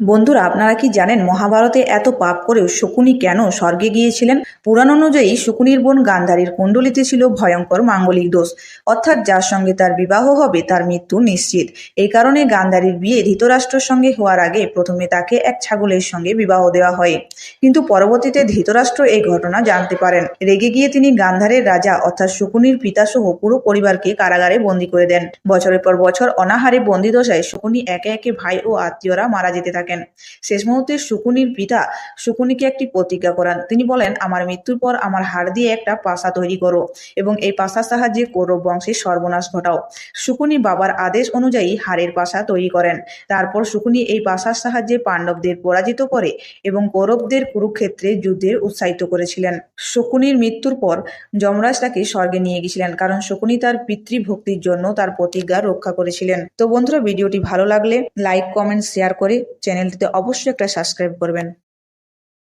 বন্ধুরা, আপনারা কি জানেন মহাভারতে এত পাপ করেও শকুনি কেন স্বর্গে গিয়েছিলেন? পুরাণ অনুযায়ী শকুনির বোন গান্ধারীর কুণ্ডলিতে ছিল ভয়ঙ্কর মাঙ্গলিক দোষ। অর্থাৎ যার সঙ্গে তার বিবাহ হবে, তার মৃত্যু নিশ্চিত। এই কারণে গান্ধারীর বিয়ে ধৃতরাষ্ট্রের সঙ্গে হওয়ার আগে প্রথমে তাকে এক ছাগলের সঙ্গে বিবাহ দেওয়া হয়। কিন্তু পরবর্তীতে ধৃতরাষ্ট্র এই ঘটনা জানতে পারেন। রেগে গিয়ে তিনি গান্ধারের রাজা, অর্থাৎ শকুনির পিতাসহ পুরো পরিবারকে কারাগারে বন্দী করে দেন। বছরের পর বছর অনাহারে বন্দী দশায় শকুনি একে একে ভাই ও আত্মীয়রা মারা যেতে থাকেন। শেষ মুহূর্তে শকুনির পিতা শকুনিকে একটি প্রতিজ্ঞা করান। তিনি বলেন, আমার মৃত্যুর পর আমার হাড় দিয়ে একটা পাশা তৈরি করো এবং এই পাশার সাহায্যে কৌরব বংশের সর্বনাশ ঘটাও। শকুনি বাবার আদেশ অনুযায়ী হাড়ের পাশা তৈরি করেন। তারপর শকুনি এই পাশার সাহায্যে পাণ্ডবদের পরাজিত করে এবং কৌরবদের কুরুক্ষেত্রে যুদ্ধের উৎসাহিত করেছিলেন। শকুনির মৃত্যুর পর যমরাজ তাকে স্বর্গে নিয়ে গেছিলেন কারণ শকুনি তার পিতৃভক্তির জন্য তার প্রতিজ্ঞা রক্ষা করেছিলেন। তো বন্ধুরা, ভিডিওটি ভালো লাগলে লাইক, কমেন্ট, শেয়ার করে চ্যানেলটিতে অবশ্যই একটা সাবস্ক্রাইব করবেন।